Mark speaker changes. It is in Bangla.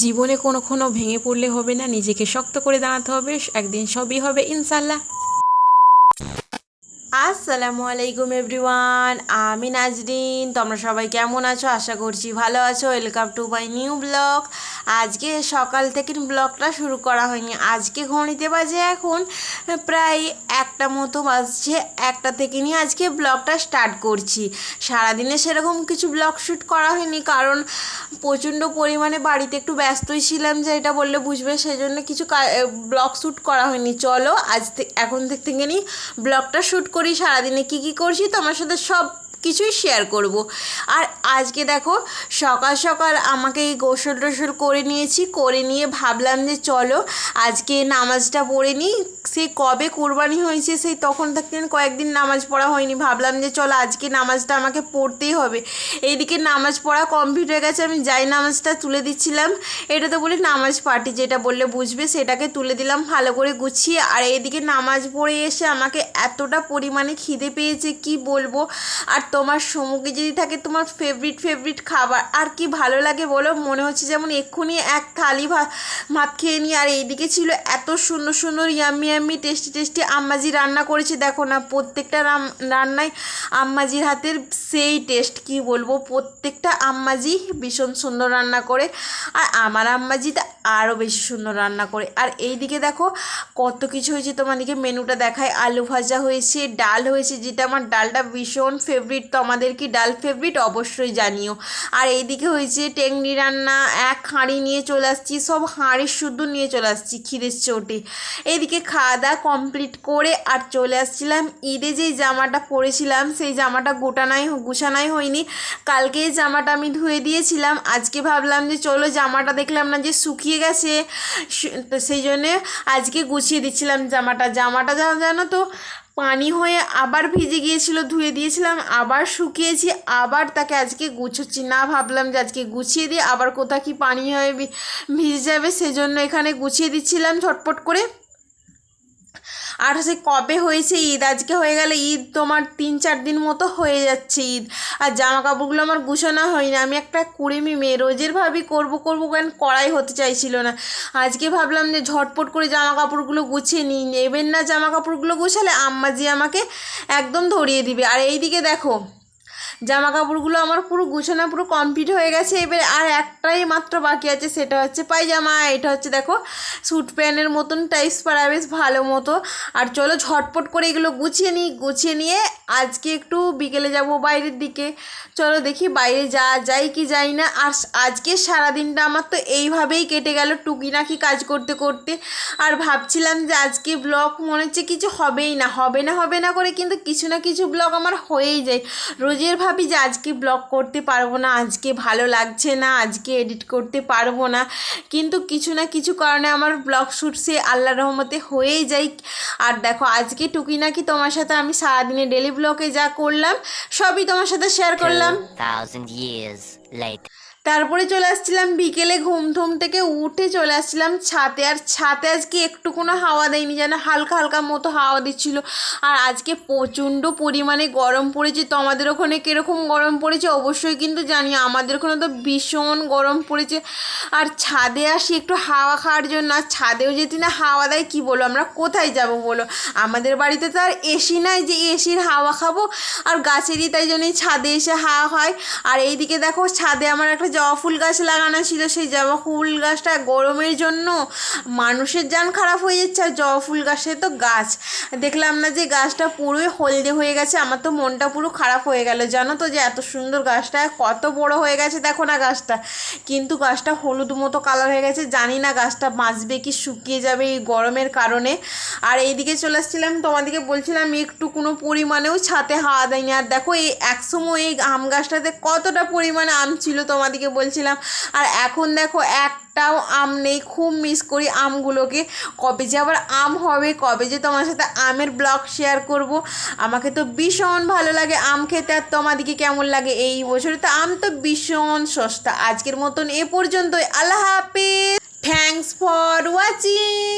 Speaker 1: জীবনে কোনো কোনো ভেঙে পড়লে হবে না, নিজেকে শক্ত করে দাঁড়াতে হবে, একদিন সবই হবে ইনশাল্লাহ। আসসালামু আলাইকুম এভরিওয়ান, আমি নাজরিন। তোমরা সবাই কেমন আছো? আশা করছি ভালো আছো। Welcome to my new blog আজকে সকাল থেকে ব্লগটা শুরু করা হয়নি। আজকে ঘড়িতে বাজে এখন প্রায় একটা মতো বাজছে। একটা থেকে নিয়ে আজকে ব্লগটা স্টার্ট করছি। সারাদিনে সেরকম কিছু ব্লগ শ্যুট করা হয়নি, কারণ প্রচণ্ড পরিমাণে বাড়িতে একটু ব্যস্তই ছিলাম যে এটা বললে বুঝবে সেই জন্য কিছু ব্লগ শ্যুট করা হয়নি। চলো আজ এখন থেকে নিয়ে ব্লগটা শ্যুট করি। সারাদিনে কি কি করছি তো আমার সাথে সব কিছুই শেয়ার করব। আর আজকে দেখো, সকাল সকাল আমাকে এই গোসল টোসল করে নিয়েছি, করে নিয়ে ভাবলাম যে চলো আজকে নামাজটা পড়ে নিই। সেই কবে কোরবানি হয়েছে সেই তখন থেকে কয়েকদিন নামাজ পড়া হয়নি। ভাবলাম যে চলো আজকে নামাজটা আমাকে পড়তেই হবে। এইদিকে নামাজ পড়া কমপ্লিট হয়ে গেছে, আমি যাই নামাজটা তুলে দিচ্ছিলাম। এটা তো বলি নামাজ পার্টি যেটা বললে বুঝবে, সেটাকে তুলে দিলাম ভালো করে গুছিয়ে। আর এইদিকে নামাজ পড়ে এসে আমাকে এতটা পরিমাণে খিদে পেয়েছে, কি বলব? আর তোমার সমুখে যদি থাকে তোমার ফেভারিট ফেভারিট খাবার। আর কি ভালো লাগে বলো? মনে হচ্ছে যেমন এক্ষুনি এক থালি ভাত ভাত খেয়ে নিই। আর এইদিকে ছিল এত সুন্দর সুন্দর ইয়াম্মি ইয়াম্মি টেস্টি টেস্টি আম্মাজি রান্না করেছে। দেখো না, প্রত্যেকটা রান্নায় আম্মাজির হাতের সেই টেস্ট কি বলব? প্রত্যেকটা আম্মাজি ভীষণ সুন্দর রান্না করে। আর আমার আম্মাজি আরও বেশি সুন্দর রান্না করে। আর এইদিকে দেখো, কত কিছু হয়েছে তোমাদেরকে মেনুটা দেখায়। আলু ভাজা হয়েছে, ডাল হয়েছে, যেটা আমার ডালটা ভীষণ ফেভারিট তো আমাদের কি ডাল ফেভারিট অবশ্যই জানিও। আর এইদিকে হয়েছে টেংনি রান্না, এক হাঁড়ি নিয়ে চলে আসছি, সব হাঁড়ি শুদ্ধ নিয়ে চলে আসছি খিদের চোটে। এইদিকে খাওয়া দাওয়া কমপ্লিট করে আর চলে আসছিলাম। ঈদে যেই জামাটা পরেছিলাম, সেই জামাটা গোটানাই গুছানাই হয়নি। কালকে জামাটা আমি ধুয়ে দিয়েছিলাম। আজকে ভাবলাম যে চলো জামাটা দেখলাম না যে শুকিয়ে গেছে। সেই জন্যে আজকে গুছিয়ে দিচ্ছিলাম জামাটা। জামাটা জানো তো পানি হয়ে আবার ভিজে গিয়েছিল, ধুয়ে দিয়েছিলাম, আবার শুকিয়েছি, আবার তাকে আজকে গুছোচ্ছি। না ভাবলাম যে আজকে গুছিয়ে দিয়ে আবার কোথা কি পানি হয়ে ভিজে যাবে, সেজন্য এখানে গুছিয়ে দিচ্ছিলাম ঝটপট করে। আর সে কবে হয়েছে ঈদ? আজকে হয়ে গেলে ঈদ, তোমার তিন চার দিন মতো হয়ে যাচ্ছে ঈদ। আর জামা কাপড়গুলো আমার গুছানো না আমি একটা কুড়েমি মেয়ে, রোজের ভাবি করব করব কেন করাই হতে চাইছিল না। আজকে ভাবলাম যে ঝটপট করে জামা কাপড়গুলো গুছিয়ে নিই। নেবেন না জামা কাপড়গুলো গুছালে আম্মাজি আমাকে একদম ধরিয়ে দিবে। আর এইদিকে দেখো জামা কাপড়গুলো আমার পুরো গুছানো পুরো কমপ্লিট হয়ে গেছে। এবারে আর একটাই মাত্র বাকি আছে, সেটা হচ্ছে পায়জামা। এটা হচ্ছে দেখো স্যুট প্যান্টের মতন টাইপস পারা, বেশ ভালো মতো। আর চলো ঝটপট করে এগুলো গুছিয়ে নিই, গুছিয়ে নিয়ে আজকে একটু বিকেলে যাব বাইরের দিকে। চলো দেখি বাইরে যা যাই কি যাই না। আর আজকে সারাদিনটা আমার তো এইভাবেই কেটে গেল টুকিনাকি কাজ করতে করতে। আর ভাবছিলাম যে আজকে ব্লগ মনে হচ্ছে কিছু হবেই না, হবে না হবে না করে কিন্তু কিছু না কিছু ব্লগ আমার হয়েই যায়। রোজের ভাবি যে আজকে ব্লগ করতে পারব না, আজকে ভালো লাগছে না, আজকে এডিট করতে পারব না। কিন্তু কিছু না কিছু কারণে আমার ব্লগ শ্যুট সে আল্লাহ রহমতে হয়েই যায়। আর দেখো, আজকে টুকি নাকি তোমার সাথে আমি সারাদিনে ডেলি ব্লগে যা করলাম, সবই তোমার সাথে শেয়ার করলাম।
Speaker 2: Later.
Speaker 1: তারপরে চলে আসছিলাম বিকেলে ঘুম ঠুম থেকে উঠে চলে আসছিলাম ছাতে আর ছাতে আজকে একটু কোনো হাওয়া দেয়নি, যেন হালকা হালকা মতো হাওয়া দিচ্ছিল। আর আজকে প্রচণ্ড পরিমাণে গরম পড়েছে। তো আমাদের ওখানে কীরকম গরম পড়েছে অবশ্যই কিন্তু জানি, আমাদের ওখানে তো ভীষণ গরম পড়েছে। আর ছাদে আসি একটু হাওয়া খাওয়ার জন্য। আর ছাদেও যদি না হাওয়া দেয়, কী বলো আমরা কোথায় যাব বলো? আমাদের বাড়িতে তো আর এসি নাই যে এসির হাওয়া খাব। আর গাছেরই তাই জন্যই ছাদে এসে হাওয়া হয় আর এইদিকে দেখো ছাদে আমার একটা জবা ফুল গাছ লাগানো ছিল, সেই জবা ফুল গাছটা গরমের জন্য মানুষের যান খারাপ হয়ে যাচ্ছে আর জবা ফুল গাছে তো গাছ। দেখলাম না যে গাছটা পুরোই হলদে হয়ে গেছে, আমার তো মনটা পুরো খারাপ হয়ে গেল। জানো তো যে এত সুন্দর গাছটা, কত বড় হয়ে গেছে দেখো না গাছটা। কিন্তু গাছটা হলুদ মতো কালার হয়ে গেছে, জানি না গাছটা বাঁচবে কি শুকিয়ে যাবে এই গরমের কারণে। আর এইদিকে চলে আসছিলাম, তোমাদেরকে বলছিলাম একটু কোনো পরিমাণেও ছাতে হাওয়া দেয়নি। আর দেখো এই একসময় এই আম গাছটাতে কতটা পরিমাণে আম ছিল তোমাদেরকে বলছিলাম। আর এখন দেখো একটাও আম নেই, খুব মিস করি আমগুলোকে। কবে যে আবার আম হবে, কবে যে তোমার সাথে আমের ব্লগ শেয়ার করব, আমাকে তো ভীষণ ভালো লাগে আম খেতে। আর তোমাদেরকে কেমন লাগে এই বছরে? তো আম তো ভীষণ সস্তা। আজকের মতন এ পর্যন্তই। আল্লাহ হাফিজ। Thanks for watching